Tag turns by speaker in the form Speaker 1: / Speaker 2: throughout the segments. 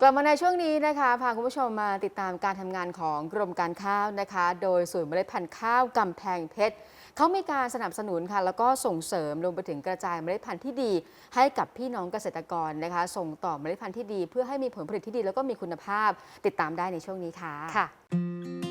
Speaker 1: กลับมาในช่วงนี้นะคะพาคุณผู้ชมมาติดตามการทำงานของกรมการข้าวนะคะ โดยศูนย์เมล็ดพันธุ์ข้าวกำแพงเพชรเขามีการสนับสนุนค่ะ แล้วก็ส่งเสริมรวมไปถึงกระจายเมล็ดพันธุ์ที่ดี ให้กับพี่น้องเกษตรกรนะคะ ส่งต่อเมล็ดพันธุ์ที่ดี เพื่อให้มีผลผลิตที่ดี แล้วก็มีคุณภาพติดตามได้ในช่วงนี้ค่ะ
Speaker 2: ค่ะ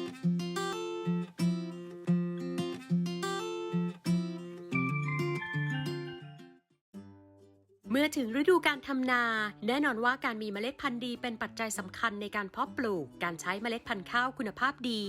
Speaker 3: ถึงฤดูการทำนา แน่นอนว่าการมีเมล็ดพันธุ์ดีเป็นปัจจัยสำคัญในการเพาะปลูก การใช้เมล็ดพันธุ์ข้าวคุณภาพดี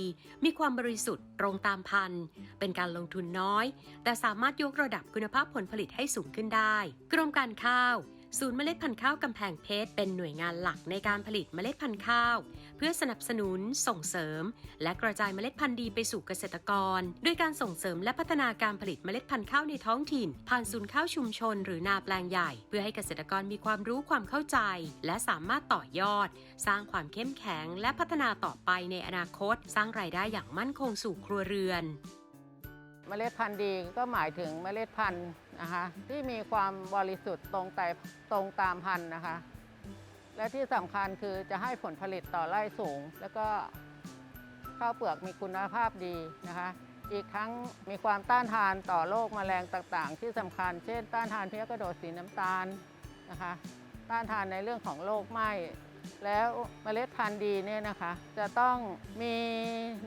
Speaker 3: มีความบริสุทธิ์ตรงตามพันธุ์ เป็นการลงทุนน้อย แต่สามารถยกระดับคุณภาพผลผลิตให้สูงขึ้นได้ กรมการข้าว ศูนย์เมล็ดพันธุ์ข้าวกำแพงเพชรเป็นหน่วยงานหลักในการผลิตเมล็ดพันธุ์ข้าว เพื่อสนับสนุน ส่งเสริม และกระจายเมล็ดพันธุ์ดีไปสู่เกษตรกรด้วยการส่งเสริมและพัฒนาการผลิตเมล็ดพันธุ์ข้าวในท้องถิ่น ผ่านศูนย์ข้าวชุมชน หรือนาแปลงใหญ่ เพื่อให้เกษตรกรมีความรู้ความเข้าใจ และสามารถต่อยอด สร้างความเข้มแข็ง และพัฒนาต่อไปในอนาคต สร้างรายได้อย่างมั่นคงสู่ครัวเรือน
Speaker 4: เมล็ดพันธุ์ดีก็หมายถึงเมล็ดพันธุ์ นะคะที่มีความบริสุทธิ์ตรงแต่ตรงตามพันธุ์นะคะ และที่สำคัญคือจะให้ผลผลิตต่อไร่สูง แล้วก็ข้าวเปลือกมีคุณภาพดีนะคะ อีกทั้งมีความต้านทานต่อโรคแมลงต่างๆ ที่สำคัญ เช่น ต้านทานเพี้ยกระโดดสีน้ำตาลนะคะ ต้านทานในเรื่องของโรคไหม้แล้วเมล็ดพันธุ์ดีเนี่ยนะคะ จะต้องมี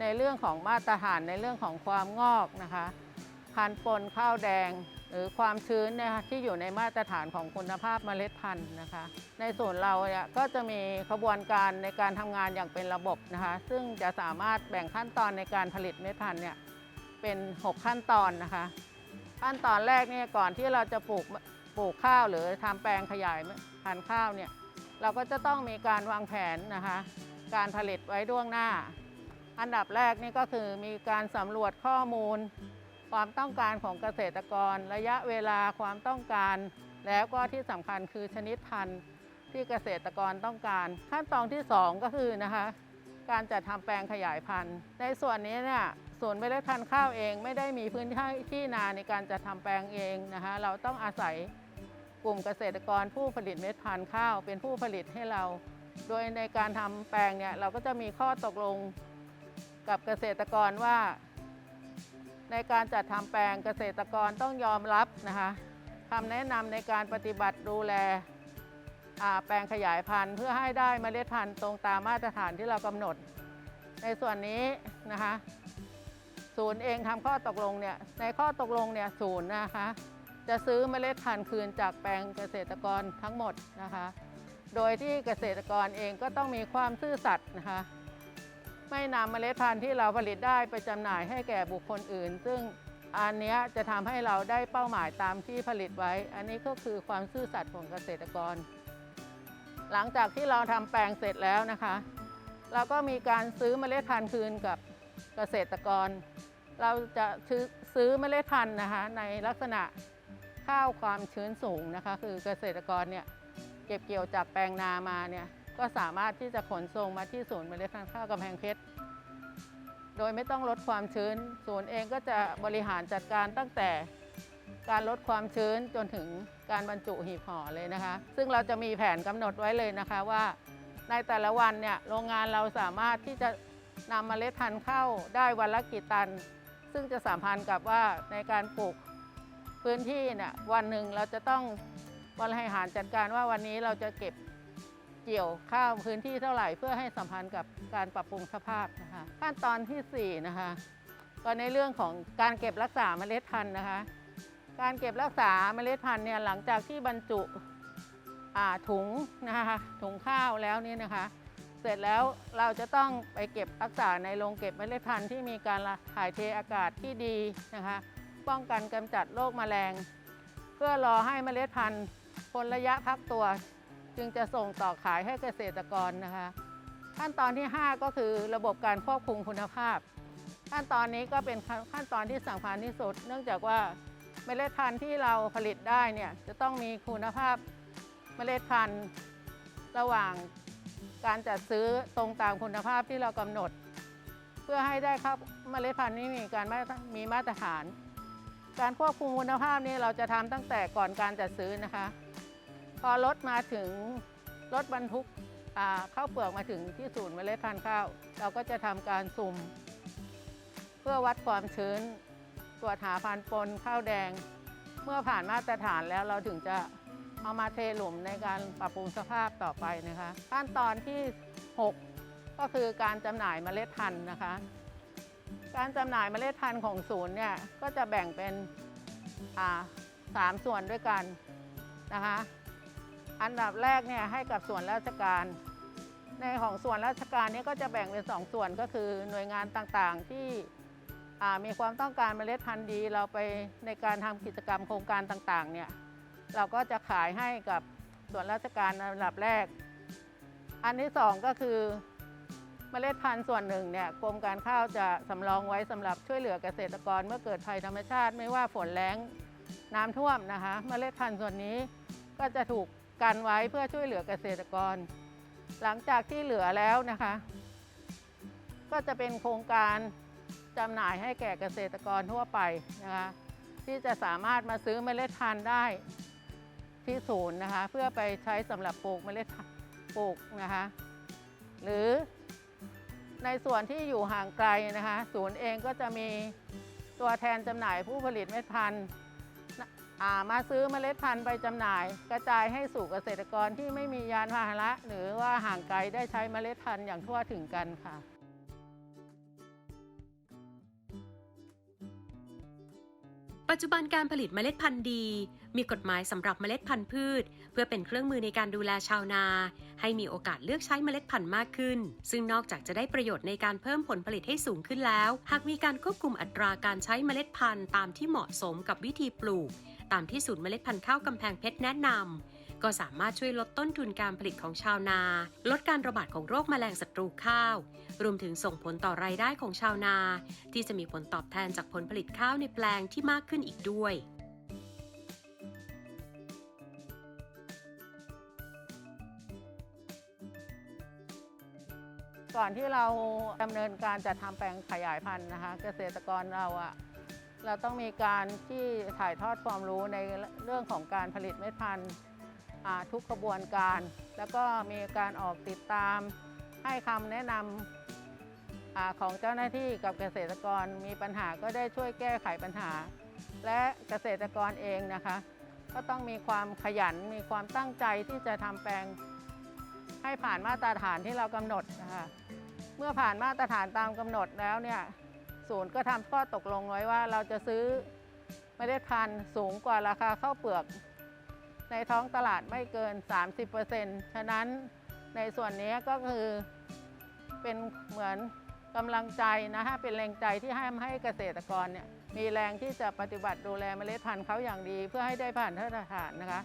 Speaker 4: ในเรื่องของมาตรฐานในเรื่องของความงอกนะคะ พันธุ์ปนข้าวแดง หรือความชื้นเนี่ยค่ะที่อยู่ในมาตรฐานของคุณภาพเมล็ดพันธุ์นะคะ ในส่วนเราเนี่ยก็จะมีขบวนการในการทำงานอย่างเป็นระบบนะคะ ซึ่งจะสามารถแบ่งขั้นตอนในการผลิตเมล็ดพันธุ์เนี่ยเป็น 6 ขั้นตอนนะคะ ขั้นตอนแรกเนี่ยก่อนที่เราจะปลูกปลูกข้าวหรือทำแปลงขยายพันธุ์ข้าวเนี่ยเราก็จะต้องมีการวางแผนนะคะ การผลิตไว้ล่วงหน้า อันดับแรกนี่ก็คือมีการสำรวจข้อมูล ความต้องการของเกษตรกร ระยะเวลาความต้องการ แล้วก็ที่สำคัญคือชนิดพันธุ์ที่เกษตรกรต้องการ ขั้นตอนที่ 2 ก็คือนะคะการจัดทำแปลงขยายพันธุ์ ในส่วนนี้เนี่ยส่วนเมล็ดพันธุ์ข้าวเอง ไม่ได้มีพื้นที่ที่นาในการจัดทำแปลงเองนะคะเราต้องอาศัยกลุ่มเกษตรกรผู้ผลิตเม็ดพันธุ์ข้าว เป็นผู้ผลิตให้เรา โดยในการทำแปลงเนี่ยเราก็จะมีข้อตกลงกับเกษตรกรว่า ในการจัดทำแปลงเกษตรกรต้องยอมรับนะคะคำแนะนำในการปฏิบัติดูแลแปลงขยายพันธุ์ เพื่อให้ได้เมล็ดพันธุ์ตรงตามมาตรฐานที่เรากำหนด ในส่วนนี้นะคะศูนย์เองทำข้อตกลงเนี่ยในข้อตกลงเนี่ยศูนย์นะคะจะซื้อเมล็ดพันธุ์คืนจากแปลงเกษตรกรทั้งหมดนะคะ โดยที่เกษตรกรเองก็ต้องมีความซื่อสัตย์นะคะ ไม่นำเมล็ดพันธุ์ที่เราผลิตได้ไปจำหน่ายให้แก่บุคคลอื่น ซึ่งอันนี้จะทำให้เราได้เป้าหมายตามที่ผลิตไว้ อันนี้ก็คือความซื่อสัตย์ของเกษตรกร หลังจากที่เราทำแปลงเสร็จแล้วนะคะ เราก็มีการซื้อเมล็ดพันธุ์คืนกับเกษตรกร เราจะซื้อซื้อเมล็ดพันธุ์นะคะในลักษณะข้าวความชื้นสูงนะคะ คือเกษตรกรเนี่ยเก็บเกี่ยวจากแปลงนามาเนี่ย ก็สามารถที่จะขนส่งมาที่ศูนย์เมล็ดพันธุ์ข้าวกำแพงเพชรโดยไม่ต้องลดความชื้น ศูนย์เองก็จะบริหารจัดการตั้งแต่การลดความชื้นจนถึงการบรรจุหีบห่อเลยนะคะ ซึ่งเราจะมีแผนกำหนดไว้เลยนะคะว่าในแต่ละวันเนี่ยโรงงานเราสามารถที่จะนำเมล็ดพันธุ์เข้าได้วันละกี่ตัน ซึ่งจะสัมพันธ์กับว่าในการปลูกพื้นที่เนี่ยวันหนึ่งเราจะต้องบริหารจัดการว่าวันนี้เราจะเก็บ เกี่ยวข้าวพื้นที่เท่าไหร่เพื่อให้สัมพันธ์กับการปรับปรุงสภาพนะคะขั้นตอนทีสี่4นะคะก็ในเรื่องของการเก็บรักษาเมล็ดพันธุ์นะคะ การเก็บรักษาเมล็ดพันธุ์เนี่ยหลังจากที่บรรจุถุงนะคะถุงข้าวแล้วนี่นะคะ เสร็จแล้วเราจะต้องไปเก็บรักษาในโรงเก็บเมล็ดพันธุ์ที่มีการถ่ายเทอากาศที่ดีนะคะ ป้องกันกำจัดโรคแมลง เพื่อรอให้เมล็ดพันธุ์พ้นระยะพักตัว จึงจะส่งต่อขายให้เกษตรกรนะคะ ขั้นตอนที่ 5 ก็คือระบบการควบคุมคุณภาพ ขั้นตอนนี้ก็เป็นขั้นตอนที่สำคัญที่สุด เนื่องจากว่าเมล็ดพันธุ์ที่เราผลิตได้เนี่ยจะต้องมีคุณภาพเมล็ดพันธุ์ระหว่างการจัดซื้อตรงตามคุณภาพที่เรากำหนด เพื่อให้ได้ครับเมล็ดพันธุ์นี้มีการมีมาตรฐาน การควบคุมคุณภาพนี้เราจะทำตั้งแต่ก่อนการจัดซื้อนะคะ พอรถมาถึงรถบรรทุกข้าวเปลือกมาถึงที่ศูนย์เมล็ดพันธุ์ข้าว เราก็จะทำการสุ่ม เพื่อวัดความชื้นตรวจหาพันธุ์ปนข้าวแดง เมื่อผ่านมาตรฐานแล้วเราถึงจะเอามาเทหลุมในการปรับปรุงสภาพต่อไปนะคะ ขั้นตอนที่ 6 ก็คือการจำหน่ายเมล็ดพันธุ์นะคะ การจำหน่ายเมล็ดพันธุ์ของศูนย์เนี่ยก็จะแบ่งเป็นสามส่วนด้วยกันนะคะ อันดับแรกเนี่ยให้กับส่วนราชการ ในของส่วนราชการเนี้ก็จะแบ่งเป็นสองส่วนก็คือหน่วยงานต่างๆที่มีความต้องการเมล็ดพันธุ์ดี เราไปในการทำกิจกรรมโครงการต่างๆเนี่ยเราก็จะขายให้กับส่วนราชการในดับแรก อันที่สองก็คือเมล็ดพันธุ์ส่วนหนึ่งเนี่ยกรมการข้าวจะสำรองไว้สำหรับช่วยเหลือเกษตรกรเมื่อเกิดภัยธรรมชาติ ไม่ว่าฝนแล้งน้ำท่วมนะคะ เมล็ดพันธุ์ส่วนนี้ก็จะถูก กันไว้เพื่อช่วยเหลือเกษตรกร หลังจากที่เหลือแล้วนะคะ ก็จะเป็นโครงการจำหน่ายให้แก่เกษตรกรทั่วไปนะคะที่จะสามารถมาซื้อเมล็ดพันธุ์ได้ที่ศูนย์นะคะ เพื่อไปใช้สำหรับปลูกเมล็ดปลูกนะคะ หรือในส่วนที่อยู่ห่างไกลนะคะ ศูนย์เองก็จะมีตัวแทนจำหน่ายผู้ผลิตเมล็ดพันธุ์ มาซื้อเมล็ดพันธุ์ไปจำหน่าย กระจายให้สู่เกษตรกรที่ไม่มียานพาหนะ หรือว่าห่างไกลได้ใช้เมล็ดพันธุ์อย่างทั่วถึงกันค่ะ
Speaker 3: ปัจจุบันการผลิตเมล็ดพันธุ์ดี มีกฎหมายสำหรับเมล็ดพันธุ์พืช เพื่อเป็นเครื่องมือในการดูแลชาวนา ให้มีโอกาสเลือกใช้เมล็ดพันธุ์มากขึ้น ซึ่งนอกจากจะได้ประโยชน์ในการเพิ่มผลผลิตให้สูงขึ้นแล้ว หากมีการควบคุมอัตราการใช้เมล็ดพันธุ์ตามที่เหมาะสมกับวิธีปลูก ตามที่ศูนย์เมล็ดพันธุ์ข้าวกำแพงเพชรแนะนำก็สามารถช่วยลดต้นทุนการผลิตของชาวนา ลดการระบาดของโรคแมลงศัตรูข้าว รวมถึงส่งผลต่อรายได้ของชาวนา ที่จะมีผลตอบแทนจากผลผลิตข้าวในแปลงที่มากขึ้นอีกด้วย
Speaker 4: ก่อนที่เราดำเนินการจัดทำแปลงขยายพันธุ์นะคะ เกษตรกรเราอะ เราต้องมีการที่ถ่ายทอดความรู้ในเรื่องของการผลิตเม็ดพันธุ์ทุกกระบวนการ แล้วก็มีการออกติดตามให้คำแนะนำอของเจ้าหน้าที่กับเกษตรกรมีปัญหาก็ได้ช่วยแก้ไขปัญหา และเกษตรกรเองนะคะ ก็ต้องมีความขยันมีความตั้งใจที่จะทำแปลงให้ผ่านมาตรฐานที่เรากำหนดนะคะเมื่อผ่านมาตรฐานตามกำหนดแล้วเนี่ย ก็ทำข้อตกลงไว้ว่าเราจะซื้อเมล็ดพันธุ์สูงกว่าราคาข้าวเปลือก ในท้องตลาดไม่เกิน 30%ฉะนั้นในส่วนนี้ก็คือเป็นเหมือนกำลังใจนะคะเป็นแรงใจที่ให้ให้เกษตรกรเนี่ยมีแรงที่จะปฏิบัติดูแลเมล็ดพันธุ์เขาอย่างดี เพื่อให้ได้ผ่านมาตรฐานนะคะ